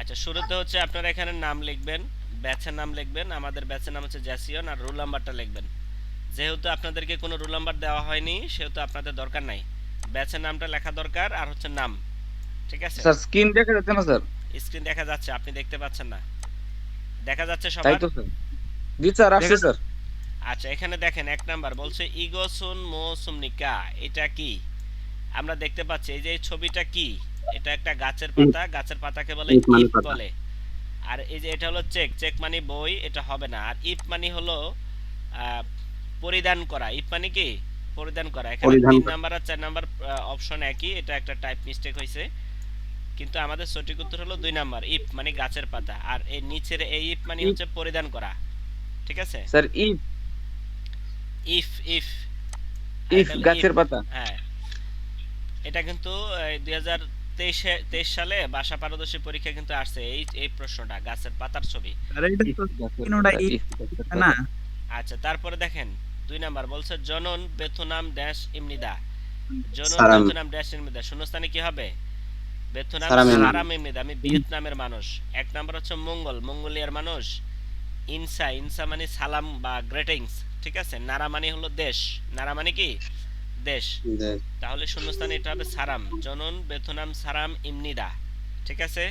আচ্ছা শুরুতে হচ্ছে আপনারা এখানে নাম লিখবেন ব্যাচের নাম লিখবেন আমাদের ব্যাচের নাম হচ্ছে জ্যাসিয়ন আর রোল নাম্বারটা লিখবেন। যেহেতু আপনাদেরকে কোনো রোল নাম্বার দেওয়া হয়নি সেহেতু আপনাদের দরকার নাই। ব্যাচের নামটা লেখা দরকার আর হচ্ছে নাম ঠিক আছে? স্যার স্ক্রিন দেখা যাচ্ছে না স্যার? স্ক্রিন দেখা যাচ্ছে আপনি দেখতে পাচ্ছেন না। দেখা যাচ্ছে তাই তো স্যার। জি স্যার আসছে স্যার। আচ্ছা এখানে দেখেন এক নাম্বার বলছে ইগোসুন মো সুমনিকা এটা কি? আমরা দেখতে পাচ্ছি এই যে ছবিটা কি? এটা একটা গাছের পাতা গাছের পাতাকে বলে ইপ বলে। আর এই যে এটা হলো চেক চেক মানে বই এটা হবে না। আর ইপ মানে হলো পরিধান করা। ইপ মানে কি? পরিধান করা। এখানে তিন নাম্বার আর চার নাম্বার অপশন একই। এটা একটা টাইপ মিস্টেক হয়েছে কিন্তু আমাদের সঠিক উত্তর হলো দুই নাম্বার ইপ মানে গাছের পাতা। আর এই নিচের এই ইপ মানে হচ্ছে পরিধান করা। ঠিক আছে? Sir if. If if. If গাছের পাতা। হ্যাঁ। এটা কিন্তু দুই হাজার তেইশে সালে বাসা পারদর্শী পরীক্ষা কিন্তু আসছে। এই এই প্রশ্নটা গাছের পাতার ছবি। না। আচ্ছা তারপরে দেখেন দুই নাম্বার বলছে জনন বেথুনাম ড্যাশ ইমনিদা। জনন। বেথুনাম ড্যাশ ইমনিদা শূন্যস্থানে কি হবে? বেথুনাম। সারাম ইমনিদা। আমি ভিয়েতনামের মানুষ। এক নাম্বার হচ্ছে মঙ্গল মঙ্গোলিয়ার মানুষ। ইনসা ইনসা মানে সালাম বা গ্রেটিংস ঠিক আছে? নারা মানে হলো দেশ। নারা মানে কি? দেশ। তাহলে শূন্যস্থানে এটা হবে সারাম। জনন বেথুনাম সারাম ইমনিদা। ঠিক আছে?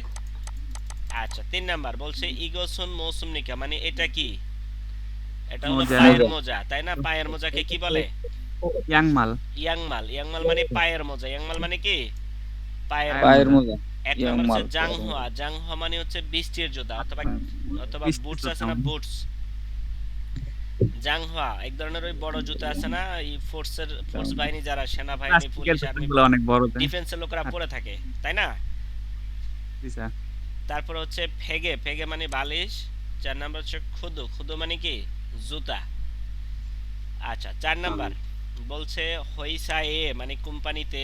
আচ্ছা তিন নাম্বার বলছে ইগোসুন মৌসুমনিকা মানে এটা কি? এটা হলো। পায়ের মোজা তাই না? পায়ের মোজাকে কি বলে? ইয়াংমাল। ইয়াংমাল। ইয়াংমাল মানে পায়ের মোজা। ইয়াংমাল মানে কি? পায়ের পায়ের মোজা। এক নম্বর হচ্ছে। জাংহুয়া। জাংহুয়া মানে হচ্ছে বৃষ্টির জুতা অথবা অথবা বুটস আছে না বুটস জাংহুয়া এক ধরনের ওই বড় জুতা আছে না? এই ফোর্সের ফোর্স বাহিনী যারা প্লাস্টিকের পুলিশ আর্মি অনেক বড় ডিফেন্সের লোকরা পরে থাকে তাই না? জি স্যার। তারপর হচ্ছে ফেগে ফেগে মানে বালিশ চার নাম্বার হচ্ছে খুদু খুদু মানে কি? জুতা। আচ্ছা চার নাম্বার। বলছে হইসা এ মানে কোম্পানিতে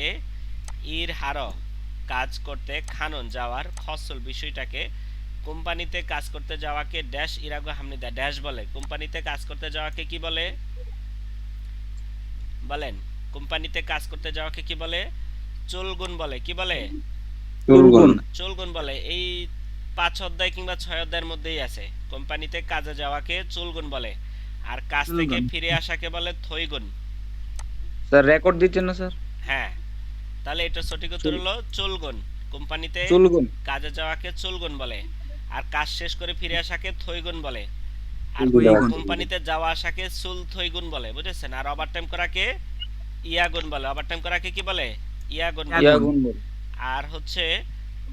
ইর হার কাজ করতে খানন যাওয়ার ফসল বিষয়টাকে কোম্পানিতে কাজ করতে যাওয়াকে ড্যাশ ইরাগো হামনিদা ড্যাশ বলে। কোম্পানিতে কাজ করতে যাওয়াকে কি বলে? বলেন। কোম্পানিতে কাজ করতে যাওয়াকে কি বলে? চুলগুন বলে। কি বলে? চুলগুন। চুলগুন বলে। এই পাঁচ অধ্যায় কিংবা ছয় অধ্যায়ের মধ্যেই আছে। কোম্পানিতে কাজে যাওয়াকে চুলগুন বলে। আর কাজ থেকে। ফিরে আসাকে বলে থইগুন। স্যার রেকর্ড দিচ্ছেন না স্যার? হ্যাঁ। তাহলে এটা সঠিক উত্তর হলো চুলগুন। কোম্পানিতে চুলগুন। কাজে যাওয়াকে চুলগুন বলে। আর কাজ শেষ করে ফিরে আসাকে থইগুন বলে। আর থইগুন। কোম্পানিতে যাওয়া আসাকে চুল থইগুন বলে বুঝেছেন? আর ওভারটাইম করাকে ইয়াগুন বলে। ওভারটাইম করাকে কি বলে? ইয়াগুন বলে। ইয়াগুন বলে। আর হচ্ছে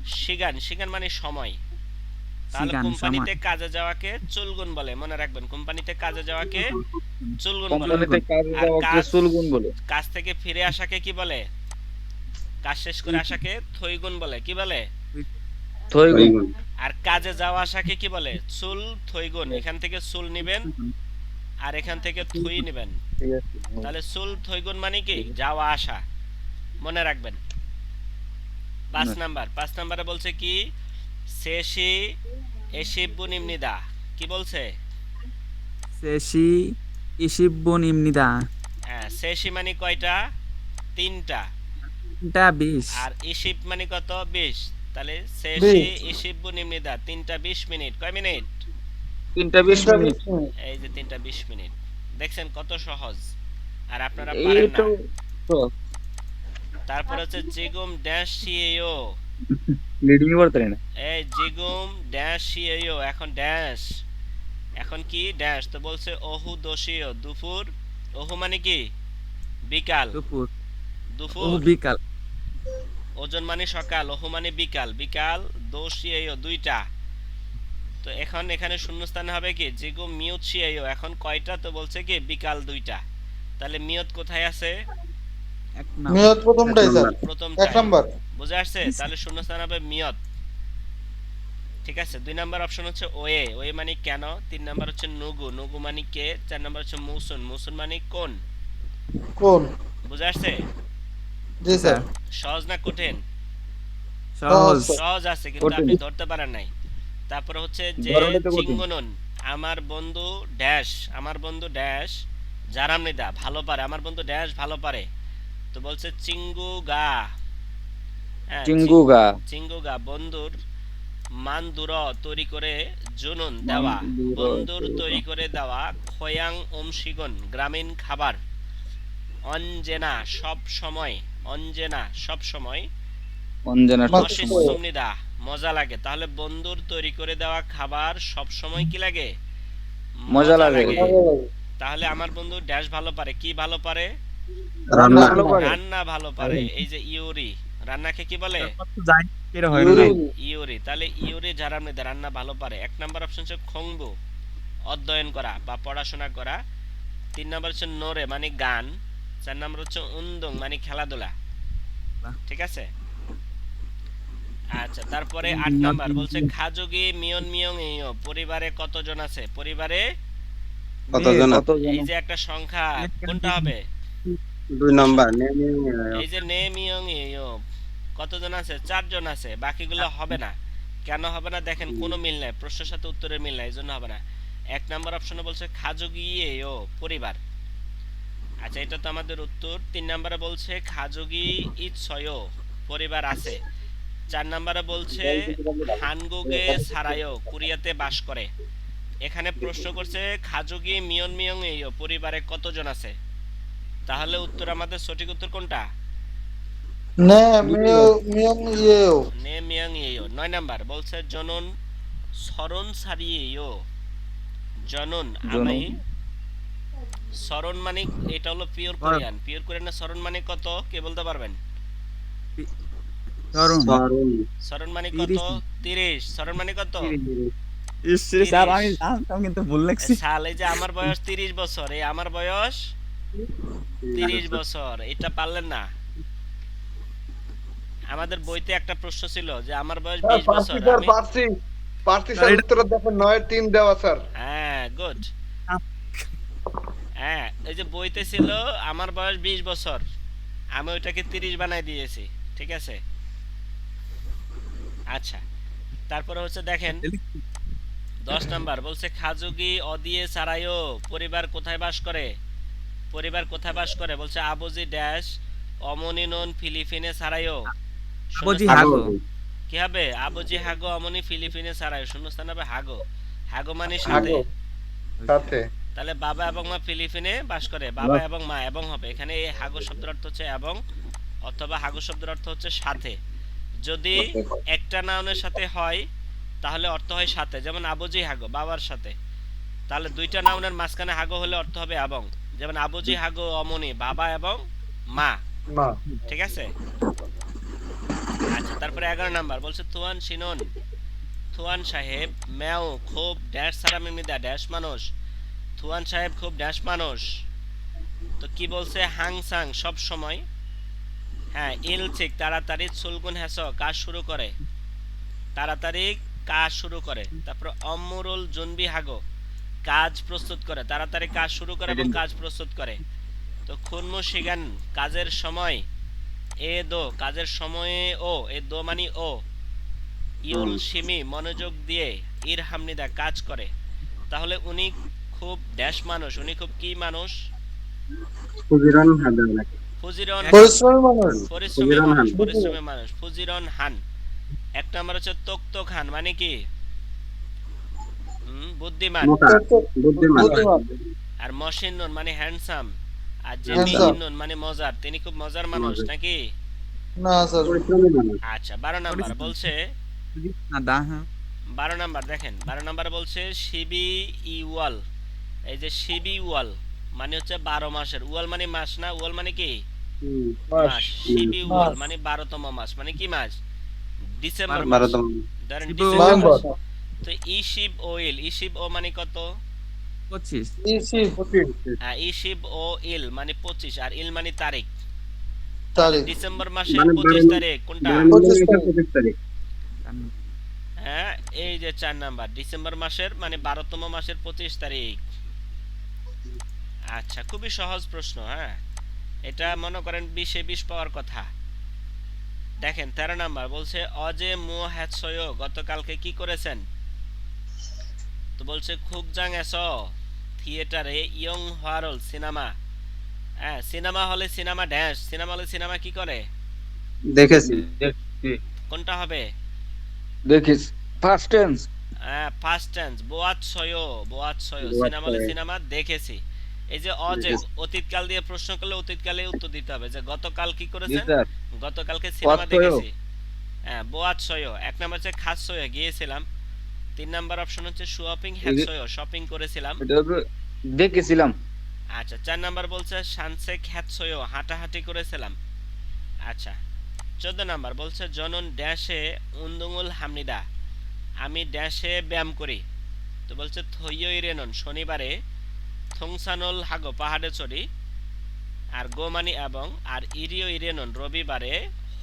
সিগান সিগান মানে সময়। তাহলে কোম্পানিতে কাজে যাওয়াকে চুলগুন বলে মনে রাখবেন। কোম্পানিতে কাজে যাওয়াকে চুলগুন বলে। কোম্পানিতে কাজ চুলগুন বলে। কাজ থেকে ফিরে আসাকে কি বলে? কাজ শেষ করে আসাকে থইগুন বলে। কি বলে? থইগুন আর কাজে যাওয়া আসাকে কি বলে? চুল থইগুন। এখান থেকে চুল নিবেন আর এখান থেকে থুই নিবেন। তাহলে চুল থইগুন মানে কি? যাওয়া আসা। মনে রাখবেন। পাঁচ নাম্বার। পাঁচ নাম্বারে বলছে কি? শেষি এসিব্বু নিমনিদা। কি বলছে? সেশি ইশিবুন ইমনিদা হ্যাঁ শেষি মানে কয়টা? তিনটা। তিনটা বিশ। আর ইসিব মানে কত? বিশ। তাহলে শেষি। ইসিব্বু নিমনিদা তিনটা বিশ মিনিট। কয় মিনিট? তিনটা বিশ মিনিট। এই যে তিনটা বিশ মিনিট। দেখছেন কত সহজ। আর আপনারা পারেন না। তো তারপর হচ্ছে জিগুম ড্যাশ সিএও লিডিং করতে না। এই জিগুম ড্যাশ সিএও এখন ড্যাশ। এখন কি? ড্যাশ। তো বলছে ওহু দোষীয় দুপুর। ওহু মানে কি? বিকাল। দুপুর। ও দুপুর বিকাল। ওজন মানে সকাল ওহু মানে বিকাল বিকাল দোষীয় দুইটা। তো এখন এখানে শূন্যস্থান হবে কি? জিগুম মিউট সিএও এখন কয়টা? তো বলছে কি বিকাল দুইটা। তাহলে মিয়ত কোথায় আছে? নিয়ত প্রথমটাই স্যার। প্রথম এক নাম্বার। বুঝে আসছে? তাহলে শূন্যস্থান হবে মিয়ত ঠিক আছে দুই নাম্বার অপশন হচ্ছে ওয়ে ওয়ে মানে কেন? তিন নাম্বার হচ্ছে নুগু। নুগু মানে কে? চার নাম্বার হচ্ছে মুসুন। মুসুন মানে কোন? কোন? বুঝে আসছে? জি স্যার। সহজ না কঠিন? সহজ। সহজ। আছে কিন্তু আপনি ধরতে পারেন নাই। তারপরে হচ্ছে যে। চিঙ্গনুন আমার বন্ধু ড্যাশ আমার বন্ধু ড্যাশ জারামনিদা ভালো পারে। আমার বন্ধু ড্যাশ ভালো পারে। তো বলছে চিঙ্গু গা। হ্যাঁ, চিঙ্গুগা চিঙ্গুগা বন্ধুর মানদুর তৈরি করে জুনুন দেওয়া। তৈরি তৈরি করে দেওয়া খয়াং ওমশিগন গ্রামীণ খাবার। অঞ্জেনা সব সময়। অঞ্জেনা সব সময়। অঞ্জনা মজা লাগে। তাহলে বন্ধুর তৈরি করে দেওয়া খাবার সব সময় কি লাগে? মজা লাগে। তাহলে আমার বন্ধু ড্যাশ ভালো পারে। কি ভালো পারে? রান্না। রান্না ভালো পারে। এই যে ইউরি রান্নাকে কি বলে? ইউরি। তাহলে ইউরি যারা আপনি রান্না ভালো পারে। এক নাম্বার অপশন হচ্ছে খংবু অধ্যয়ন করা বা পড়াশোনা করা। তিন নাম্বার হচ্ছে নোরে মানে গান। চার নাম্বার হচ্ছে উন্দং মানে খেলাধুলা। ঠিক আছে? আচ্ছা তারপরে আট নাম্বার বলছে খাজুগি মিয়ন মিয়ং ইয়ো পরিবারে কতজন আছে? পরিবারে? কতজন এই যে একটা সংখ্যা কোনটা হবে? দুই নাম্বার এই যে নে মিয়ং ইয়ো কতজন আছে? চারজন আছে বাকিগুলো হবে না। কেন হবে না? দেখেন কোনো মিল নাই প্রশ্নের সাথে উত্তরের মিল নাই এই জন্য হবে না। এক নাম্বার অপশনে বলছে খাজুগি ও পরিবার। আচ্ছা এটা তো আমাদের উত্তর। তিন নাম্বারে বলছে খাজুগি ইৎসয় পরিবার আছে। চার নাম্বারে বলছে হানগুগে সারায়ো কোরিয়াতে বাস করে। এখানে প্রশ্ন করছে খাজুগি মিয়ন মিয়ং এইও পরিবারে কতজন আছে? তাহলে উত্তর আমাদের সঠিক উত্তর কোনটা? নে মিয়ং ইয়েও। নে মিয়াং ইয়েও। নয় নাম্বার বলছে জনন সরণ সারিয়েও। জনন আমি সরণ মানে এটা হলো পিওর কোরিয়ান পিওর কোরিয়ানের সরণ মানে কত? কে বলতে পারবেন? ধরুন সরণ মানে কত? তিরিশ। তিরিশ। সরণ মানে কত? স্যার আমি জানতাম কিন্তু ভুল লাগছি সাল এই যে আমার বয়স তিরিশ বছর এই আমার বয়স তিরিশ বছর এটা পারলেন না? আমাদের বইতে একটা প্রশ্ন ছিল যে আমার বয়স বিশ বছর আমি পারছি। পারছি স্যার উত্তর দেখেন নয় তিন দেওয়া স্যার। হ্যাঁ গুড হ্যাঁ এই যে বইতে ছিল আমার বয়স বিশ বছর আমি ওইটাকে তিরিশ বানাই দিয়েছি ঠিক আছে? আচ্ছা তারপরে হচ্ছে দেখেন দশ নাম্বার বলছে খাজুগি অদিয়ে সারায়ও পরিবার কোথায় বাস করে? পরিবার কোথায় বাস করে? বলছে আবুজি ড্যাশ অমনিনন ফিলিপিনে সারায়ও বুঝি হাগো। কি হবে? আবুজি হাগো অমনি ফিলিপিনে সারায়ও শূন্যস্থান হবে হাগো। হাগো মানে সাথে। সাথে। তাহলে বাবা এবং মা ফিলিপিনে বাস করে। বাবা এবং মা এবং হবে। এখানে এই হাগো শব্দের অর্থ হচ্ছে এবং অথবা হাগো শব্দের অর্থ হচ্ছে সাথে। যদি একটা নাউনের সাথে হয় তাহলে অর্থ হয় সাথে। যেমন আবুজি হাগো বাবার সাথে। তাহলে দুইটা নাউনের মাঝখানে হাগো হলে অর্থ হবে এবং। যেমন আবুজি হাগো অমনি বাবা এবং মা। ঠিক আছে? আচ্ছা তারপরে এগারো নাম্বার। বলছে তুয়ান সিনন থুয়ান সাহেব ম্যাও খুব ড্যাশ সারা মিমিদা ড্যাশ মানুষ। থুয়ান সাহেব খুব ড্যাশ মানুষ। তো কি বলছে? হাং সাং সব সময়। হ্যাঁ ইল ঠিক তাড়াতাড়ি সুলগুন হ্যাস কাজ শুরু করে। তাড়াতাড়ি কাজ শুরু করে। তারপর অমরুল জুনবি হাগো কাজ প্রস্তুত করে। তাড়াতাড়ি কাজ শুরু করে এবং কাজ প্রস্তুত করে। তো খুনমু শিগান কাজের সময় এ দো কাজের সময়ে ও এ দো মানে ও। ইউল সিমি মনোযোগ দিয়ে ইর হামনিদা কাজ করে। তাহলে উনি খুব ড্যাশ মানুষ উনি খুব কি মানুষ? ফুজিরন পরিশ্রমী মানুষ পরিশ্রমী মানুষ হান। পরিশ্রমী মানুষ ফুজিরন হান এক নম্বর হচ্ছে তোক খান মানে কি? বুদ্ধিমান। বুদ্ধিমান। আর মসিন মানে হ্যান্ডসাম। আর যে মানে মজার। তিনি খুব মজার মানুষ নাকি? না স্যার। আচ্ছা বারো নাম্বার বলছে না দা হ্যাঁ। বারো নাম্বার দেখেন বারো নাম্বার বলছে শিবি ই ওয়াল এই যে শিবি ওয়াল মানে হচ্ছে বারো মাসের। ওয়াল মানে মাস না? ওয়াল মানে কি? মাস। শিবি ওয়াল মানে বারোতম মাস মানে কি মাস? ডিসেম্বর মাস। বারোতম ধরেন শিবি ডিসেম্বর। তো ইশিব ওইল ইশিব ও মানে কত? পঁচিশ। ইসি হ্যাঁ ও ইল মানে পঁচিশ আর ইল মানে তারিখ। তারিখ। ডিসেম্বর মাসের মানে পঁচিশ তারিখ কোনটা? হ্যাঁ এই যে চার নাম্বার ডিসেম্বর মাসের মানে বারোতম মাসের পঁচিশ তারিখ। আচ্ছা খুবই সহজ প্রশ্ন হ্যাঁ? এটা মনে করেন বিশে বিশ পাওয়ার কথা। দেখেন তেরো নাম্বার বলছে অজে মো হ্যাৎসয় গতকালকে কি করেছেন? তো বলছে খুকজাং এস থিয়েটারে ইয়ং হোয়ারল সিনেমা। হ্যাঁ সিনেমা হলে সিনেমা ড্যান্স সিনেমা হলে সিনেমা কি করে? দেখেছি কোনটা হবে? দেখিস ফার্স্ট টেন্স ফার্স্ট টেন্স বোয়াত ছয় বোয়াত ছয় সিনেমা হলে সিনেমা দেখেছি। এই যে অজে দেখেছি। অতীতকাল দিয়ে প্রশ্ন করলে অতীতকালে উত্তর দিতে হবে যে গতকাল কি করেছেন গতকালকে সিনেমা দেখেছি। হ্যাঁ বোয়াত ছয় এক নাম্বার হচ্ছে খাস ছয় গিয়েছিলাম। তিন নাম্বার অপশন হচ্ছে শপিং হ্যাক যে- ছয় শপিং করেছিলাম। দেখেছিলাম। আচ্ছা চার নাম্বার বলছে সানসে খ্যাত ছয় হাঁটাহাঁটি করেছিলাম। আচ্ছা চোদ্দ নাম্বার বলছে জনন ড্যাশে উন্দুঙুল হামনিদা। আমি ড্যাশে ব্যায়াম করি। তো বলছে থইয়ই রেনন শনিবারে থংসানল হাগো পাহাড়ে চড়ি আর গোমানি এবং আর ইরিও ইরেনন রবিবারে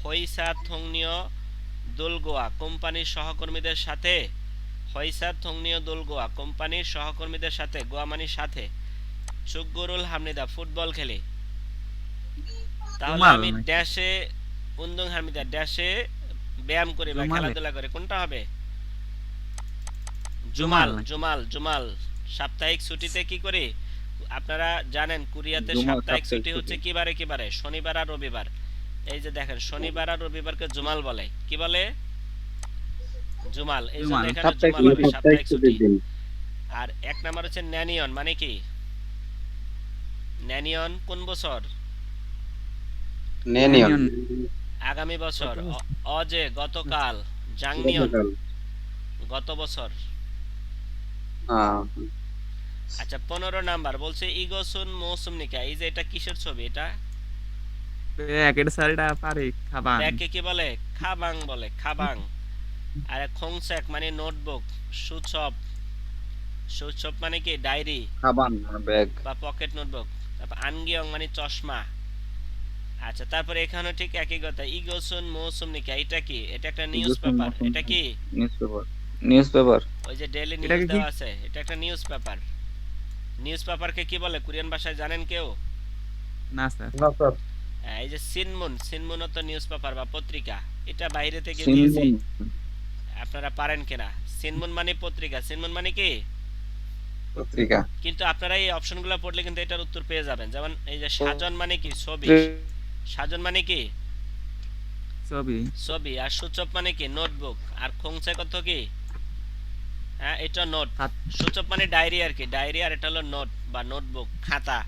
হইসা থংনীয় দোলগোয়া কোম্পানির সহকর্মীদের সাথে হইসা থংনীয় দোলগোয়া কোম্পানির সহকর্মীদের সাথে গোয়ামানির সাথে চুকগরুল হামনিদা ফুটবল খেলি। তাহলে আমি ড্যাশে উন্দং হামিদা ড্যাশে ব্যায়াম করি বা খেলাধুলা করে কোনটা হবে? জুমাল জুমাল জুমাল জুমাল। সাপ্তাহিক ছুটিতে কি করি? আপনারা জানেন কুরিয়াতে সাপ্তাহিক ছুটি। হচ্ছে কি বারে শনিবার আর রবিবার। এই যে দেখেন শনিবার আর রবিবারকে জুমাল বলে। কি বলে? জুমাল। এই জন্য জুমাল, এখানে জুমাল হবে সাপ্তাহিক ছুটি। আর এক নাম্বার হচ্ছে ন্যানিয়ন মানে কি? ন্যানিয়ন কোন বছর? ন্যানিয়ন। আগামী বছর। অ- অজে গতকাল জাংনিয়ন। গত বছর। হ্যাঁ আচ্ছা পনেরো নাম্বার বলছে ইগোসুন মৌসুম নিকা এই যে এটা কিসের ছবি এটা? স্যার এটা পারে খাবার ব্যাগকে কি বলে? খাবাং বলে খাবাং। আর খংসেক মানে নোটবুক সুচপ। সুচপ মানে কি? ডায়েরি। খাবান ব্যাগ। বা পকেট নোটবুক। তারপর আনগিয়ং মানে চশমা। আচ্ছা তারপরে এখানে ঠিক একই কথা ইগোসুন মৌসুম নিকা এটা কি? এটা একটা নিউজ পেপার এটা কি? Newspaper. Newspaper. ওই যে ডেইলি নিউজ দেওয়া আছে এটা একটা নিউজ পেপার। নিউজ পেপারকে কি বলে? কোরিয়ান ভাষায় জানেন কেউ? না স্যার। না স্যার। এই যে সিনমুন সিনমুন তো নিউজ পেপার বা পত্রিকা। এটা বাইরে থেকে দিয়েছি। আপনারা পারেন কিনা? সিনমুন মানে পত্রিকা। সিনমুন মানে কি? পত্রিকা। কিন্তু আপনারা এই অপশনগুলো পড়লে কিন্তু এটার উত্তর পেয়ে যাবেন। যেমন এই যে সাজন মানে কি? ছবি। সাজন মানে কি? ছবি। ছবি। আর সূচক মানে কি? নোটবুক। আর খংসে কত কি? হ্যাঁ এটা নোট সূচক মানে ডায়েরি আর কি। ডায়েরি আর এটা হলো নোট বা নোটবুক খাতা।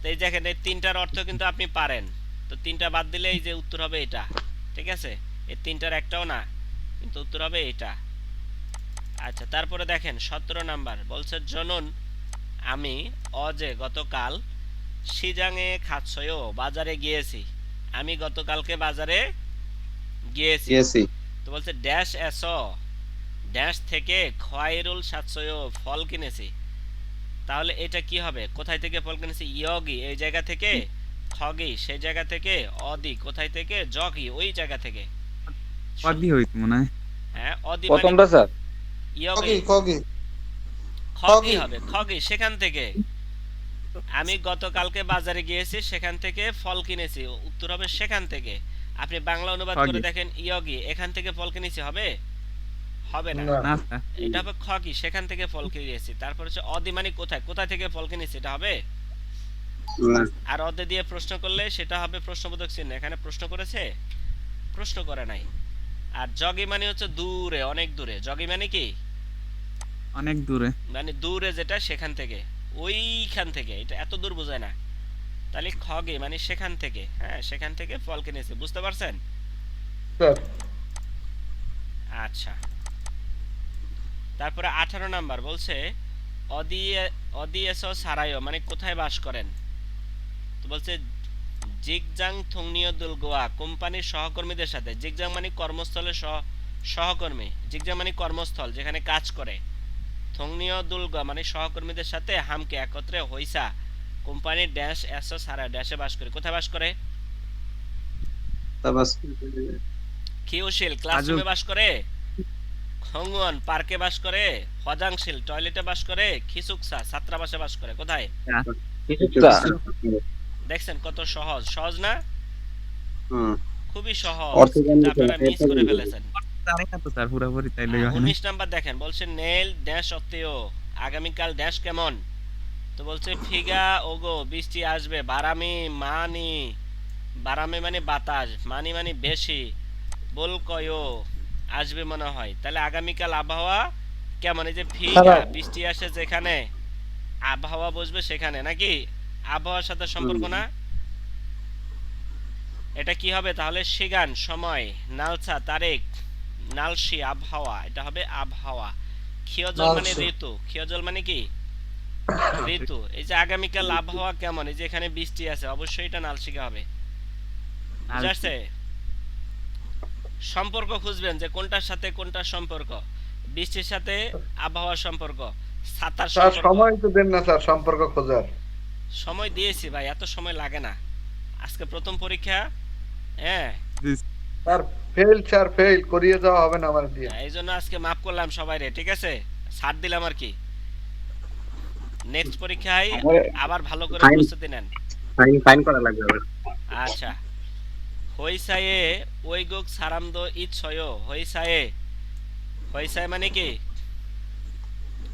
তো এই দেখেন এই তিনটার অর্থ কিন্তু আপনি পারেন। তো তিনটা বাদ দিলে এই যে উত্তর হবে এটা। ঠিক আছে? এই তিনটার একটাও না কিন্তু উত্তর হবে এটা। আচ্ছা তারপরে দেখেন সতেরো নাম্বার। বলছে জনন আমি অজে গতকাল সিজাংয়ে খাচ্ছয়ও বাজারে গিয়েছি। আমি গতকালকে বাজারে গিয়েছি। গিয়েছি। তো বলছে ড্যাশ এস ড্যাশ থেকে খয়েরুল সাতশয় ফল কিনেছি। তাহলে এটা কি হবে? কোথায় থেকে ফল কিনেছি? ইয়গি এই জায়গা থেকে? খগি সেই জায়গা থেকে? অদি কোথায় থেকে? জগি ওই জায়গা থেকে। কদি হইতো মনে হয়। হ্যাঁ অদি মানে প্রথমটা স্যার। ইয়গি। খগি খগি। হবে খগি সেখান থেকে। আমি গতকালকে বাজারে গিয়েছি সেখান থেকে ফল কিনেছি। উত্তর হবে সেখান থেকে। আপনি বাংলা অনুবাদ করে দেখেন ইয়গি এখান থেকে ফল কিনেছি হবে? হবে না। এটা হবে খগি সেখান থেকে ফল কিনেছি তারপর হচ্ছে অদি মানে কোথায়? কোথায় থেকে ফল কিনেছি এটা হবে? আর অদে দিয়ে প্রশ্ন করলে সেটা হবে প্রশ্নবোধক চিহ্ন। এখানে প্রশ্ন করেছে? প্রশ্ন করে নাই। আর জগি মানে হচ্ছে দূরে অনেক দূরে। জগি মানে কি? অনেক দূরে। মানে দূরে যেটা সেখান থেকে। ওইখান থেকে। এটা এত দূর বোঝায় না। তাহলে খগে মানে সেখান থেকে। হ্যাঁ সেখান থেকে ফল কিনেছে বুঝতে পারছেন? স্যার। আচ্ছা। তারপরে আঠারো নাম্বার বলছে অদিয়ে অদিয়েস সারায়ো মানে কোথায় বাস করেন? তো বলছে জিগজাং থংনিয় দুলগোয়া কোম্পানির সহকর্মীদের সাথে। জিগজাং মানে কর্মস্থলের সহ- সহকর্মী। জিগজাং মানে কর্মস্থল যেখানে কাজ করে। থংনিয় দুলগা মানে সহকর্মীদের সাথে হামকে একত্রে হইসা। কোম্পানির ড্যাশ এসো সারা ড্যাশে বাস করে। কোথায় বাস করে? কিউশিল ক্লাসরুমে বাস করে? খঙ্গুয়ান পার্কে বাস করে হজাংশিল টয়লেটে বাস করে খিসুকসা ছাত্রাবাসে বাস করে কোথায়? কিছুটা দেখছেন কত সহজ সহজ না? হুম। খুবই সহজ আপনারা মিস করে ফেলেছেন। হয়। উনিশ নাম্বার দেখেন বলছে নেল ড্যাশ অত্তেও আগামীকাল ড্যাশ কেমন? তো বলছে ফিগা ওগো বৃষ্টি আসবে বারামি মানি বারামে মানে বাতাস মানি মানে বেশি বল কয়ো আসবে মনে হয়। তাহলে আগামীকাল আবহাওয়া কেমন? এই যে ফি বৃষ্টি আসে যেখানে আবহাওয়া বসবে সেখানে নাকি? আবহাওয়ার সাথে সম্পর্ক না? এটা কি হবে? তাহলে সিগান সময় নালসা তারিখ নালসি আবহাওয়া এটা হবে আবহাওয়া। ক্ষীয়জল মানে ঋতু। ক্ষীয়জল মানে কি? ঋতু। এই যে আগামীকাল আবহাওয়া কেমন? এই যে এখানে বৃষ্টি আছে অবশ্যই এটা নালসিকা হবে। বুঝা আসছে? সম্পর্ক খুঁজবেন যে কোনটার সাথে কোনটার সম্পর্ক বৃষ্টির সাথে আবহাওয়ার সম্পর্ক ছাতার স্যার সম্পর্ক। সময় তো দেন না স্যার সম্পর্ক খোঁজার। সময় দিয়েছি ভাই এত সময় লাগে না। আজকে প্রথম পরীক্ষা হ্যাঁ। স্যার ফেল স্যার ফেল করিয়ে দেওয়া হবে না আমার দিয়ে। এই জন্য আজকে মাফ করলাম সবাই রে ঠিক আছে? ছাড় দিলাম আর কি। নেক্সট পরীক্ষায় আবার ভালো করে. প্রস্তুতি নেন। ফাইন ফাইন করা লাগবে আচ্ছা। হইসায়ে ওইগুক সারামদ ইচ্ছয় হইসায়ে। হইসায়ে মানে কি?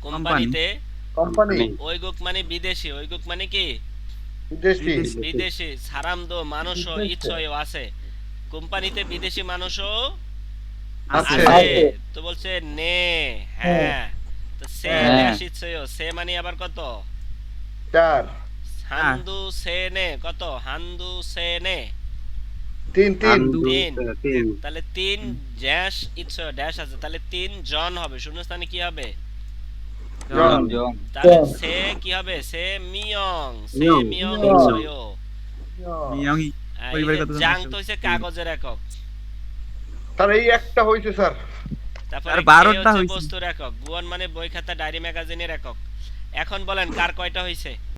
কোম্পানিতে কোম্পানি ওইগুক মানে বিদেশি। ওইগুক মানে কি? বিদেশি। বিদেশি। সারামদ মানুষও ইচ্ছয় আছে। কোম্পানিতে বিদেশি মানুষও আছে। তো বলছে নে। হ্যাঁ। তো সে হ্যাঁ। ইচ্ছয় সে মানে আবার কত? চার। হান্দু সে নে। কত? হান্দু সে নে। তিন তিন। তাহলে তিন ড্যাশ ইচ্ছ ড্যাশ আছে। তাহলে তিন জন হবে। শূন্যস্থানে কি হবে? জন জন। তাহলে সে কি হবে? সে মিয়ং। সে মিয়ং। মিয়ং মিয়ং। ইচ্ছয়। মিয়ংই আর এই পরিবারের যে কথা জাং তো হচ্ছে কাগজের একক। স্যার এই একটা হয়েছে স্যার। তারপরে আর কে বারোটা হচ্ছে বস্তুর একক। গুয়ন মানে বই খাতা ডায়েরি ম্যাগাজিনের একক। এখন বলেন কার কয়টা হয়েছে